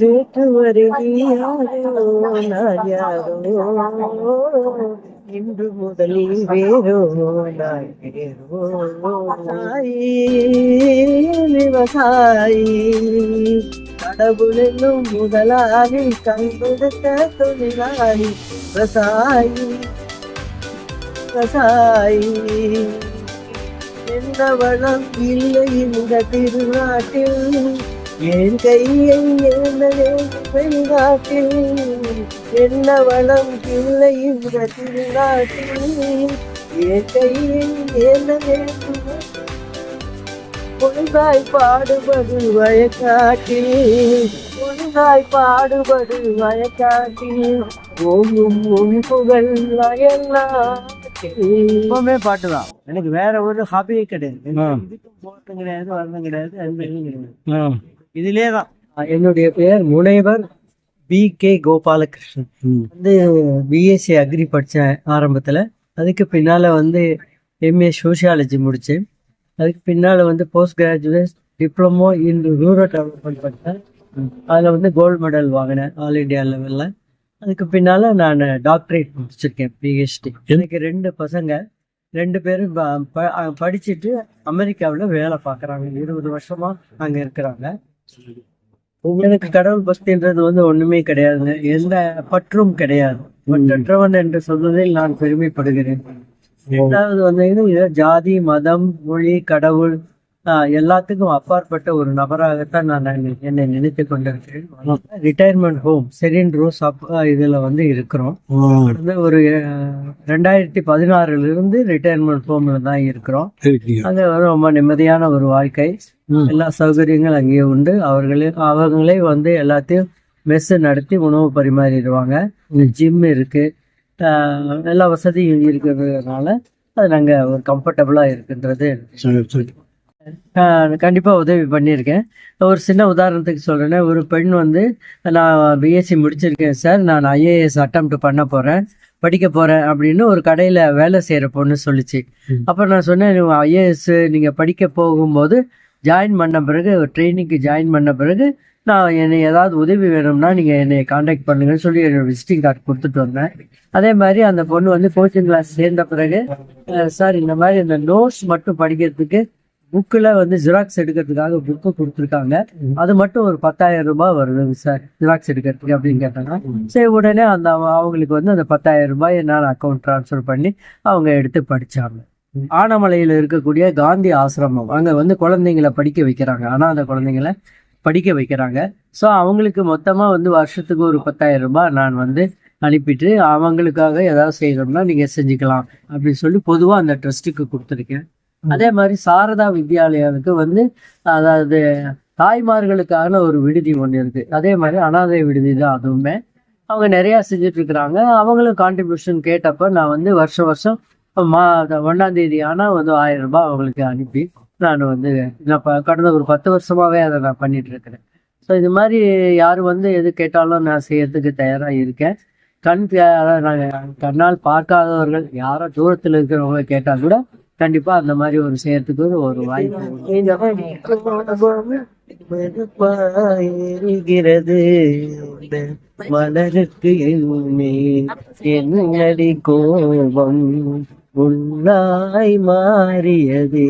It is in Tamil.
நேற்று வரை நீ யாரோ நான் யாரோ இன்று முதல் நீ வேறோ நான் விவசாயி கடவுள் முதலாளி கண்கொடுத்த தொழிலாளி. விவசாயி விவசாயி என்ன வளம் இல்லை இந்த திருநாட்டில். என் கையை என்ன வெளிநாட்டில் என்ன வளம் இல்லை இந்த திருநாட்டில் என் கையை என்ன வேண்டும் ஒழுங்காய் பாடுபடு வயக்காட்டில். ஒழுங்காய் பாடுபடு வயக்காட்டில். ஓங்கும் உன் புகழ் எப்பவுமே பாட்டு தான். எனக்கு வேற ஒரு ஹாபியே கிடையாது. போறதும் கிடையாது வரதும் கிடையாது அனுபவம் கிடையாது ஆ. இதுலயே தான் என்னுடைய பெயர் முனைவர் பி கே கோபாலகிருஷ்ணன். வந்து பிஎஸ்சி அக்ரி படித்தேன் ஆரம்பத்தில். அதுக்கு பின்னால் வந்து எம்ஏ சோஷியாலஜி முடித்தேன் அதுக்கு பின்னால் வந்து post graduate diploma in rural development படித்தேன் அதில் வந்து கோல்டு மெடல் வாங்கினேன் ஆல் இண்டியா லெவலில் அதுக்கு பின்னால் நான் டாக்டரேட் முடிச்சிருக்கேன் பிஹெச்டி எனக்கு ரெண்டு பசங்க. ரெண்டு பேரும் படிச்சுட்டு அமெரிக்காவில் வேலை பார்க்குறாங்க. இருபது வருஷமா அங்கே இருக்கிறாங்க. எனக்கு கடவுள் பக்தின்றது வந்து ஒண்ணுமே கிடையாதுங்க எந்த பற்றும் கிடையாது. பற்றற்றவன் என்று சொல்வதில் நான் பெருமைப்படுகிறேன். ரெண்டாவது வந்து இது ஜாதி மதம் மொழி கடவுள் எல்லாத்துக்கும் அப்பாற்பட்ட ஒரு நபராகத்தான் நான் என்னை- நினைத்து கொண்டிருக்கிறேன். ரிட்டையர்மெண்ட் ஹோம் செரின் ரோஸ் அப் இதுல வந்து இருக்கிறோம். வந்து ஒரு ரெண்டாயிரத்தி பதினாறுல இருந்து ரிட்டையர்மெண்ட் ஹோம்ல தான் இருக்கிறோம். அங்க வந்து ரொம்ப நிம்மதியான ஒரு வாழ்க்கை. எல்லா சௌகரியங்களும் அங்கேயே உண்டு. அவர்களே அவங்களே வந்து எல்லாத்தையும் மெஸ் நடத்தி உணவு பரிமாறிடுவாங்க. ஜிம் இருக்கு. எல்லா வசதியும் இருக்கிறதுனால அது நாங்க ஒரு கம்ஃபர்டபுளா இருக்குன்றது. சரி சரி ஆஹ் கண்டிப்பா உதவி பண்ணியிருக்கேன். ஒரு சின்ன உதாரணத்துக்கு சொல்றேன்னா ஒரு பெண் வந்து நான் பிஎஸ்சி முடிச்சிருக்கேன் சார். நான் ஐஏஎஸ் அட்டம்ப்ட் பண்ண போறேன் படிக்க போறேன் அப்படின்னு ஒரு கடையில வேலை செய்யற பொண்ணு சொல்லுச்சு. ம். அப்ப நான் சொன்னேன் ஐஏஎஸ் நீங்க படிக்க போகும்போது ஜாயின் பண்ண பிறகு ட்ரைனிங்க்கு ஜாயின் பண்ண பிறகு நான் என்னை ஏதாவது உதவி வேணும்னா நீங்க என்னை காண்டாக்ட் பண்ணுங்கன்னு சொல்லி என்னோட விசிட்டிங் கார்டு கொடுத்துட்டு வந்தேன். அதே மாதிரி அந்த பொண்ணு வந்து கோச்சிங் கிளாஸ் சேர்ந்த பிறகு சார் இந்த மாதிரி இந்த நோட்ஸ் மட்டும் படிக்கிறதுக்கு புக்கில் வந்து ஜெராக்ஸ் எடுக்கிறதுக்காக புக்கு கொடுத்துருக்காங்க. அது மட்டும் ஒரு பத்தாயிரம் ரூபாய் வருது சார் ஜெராக்ஸ் எடுக்கிறதுக்கு அப்படின்னு கேட்டாங்க. சரி உடனே அந்த அவங்களுக்கு வந்து அந்த பத்தாயிரம் ரூபாய் நான் அக்கௌண்ட் ட்ரான்ஸ்ஃபர் பண்ணி அவங்க எடுத்து படிச்சாங்க. ஆனமலையில் இருக்கக்கூடிய காந்தி ஆசிரமம். அங்கே வந்து குழந்தைங்களை படிக்க வைக்கிறாங்க. ஆனால் அந்த குழந்தைங்களை படிக்க வைக்கிறாங்க. ஸோ அவங்களுக்கு மொத்தமாக வந்து வருஷத்துக்கு ஒரு பத்தாயிரம் ரூபாய் நான் வந்து அனுப்பிட்டு அவங்களுக்காக ஏதாவது செய்யணும்னா நீங்கள் செஞ்சுக்கலாம் அப்படின்னு சொல்லி பொதுவாக அந்த ட்ரஸ்ட்டுக்கு கொடுத்துருக்கேன். அதே மாதிரி சாரதா வித்யாலயாவுக்கு வந்து அதாவது தாய்மார்களுக்கான ஒரு விடுதி ஒன்று இருக்கு. அதே மாதிரி அனாதை விடுதி தான் அதுவுமே. அவங்க நிறையா செஞ்சுட்டு இருக்கிறாங்க அவங்களும் கான்ட்ரிபியூஷன் கேட்டப்ப நான் வந்து வருஷம் வருஷம் மா ஒன்றாம் தேதி ஆனால் வந்து ஆயிரம் ரூபாய் அவங்களுக்கு அனுப்பி நான் வந்து நான் கடந்த ஒரு பத்து வருஷமாவே அதை நான் பண்ணிட்டு இருக்கிறேன் ஸோ இது மாதிரி யார் வந்து எது கேட்டாலும் நான் செய்யறதுக்கு தயாராக இருக்கேன். கண் நாங்கள் கண்ணால் பார்க்காதவர்கள் யாரோ தூரத்தில் இருக்கிறவங்க கேட்டால் கூட கண்டிப்பா அந்த மாதிரி ஒரு செய்யறதுக்கு ஒரு வாய்ப்பு மலருக்கு என்னடி கோபம்? உள்ளாய் மாறியதே.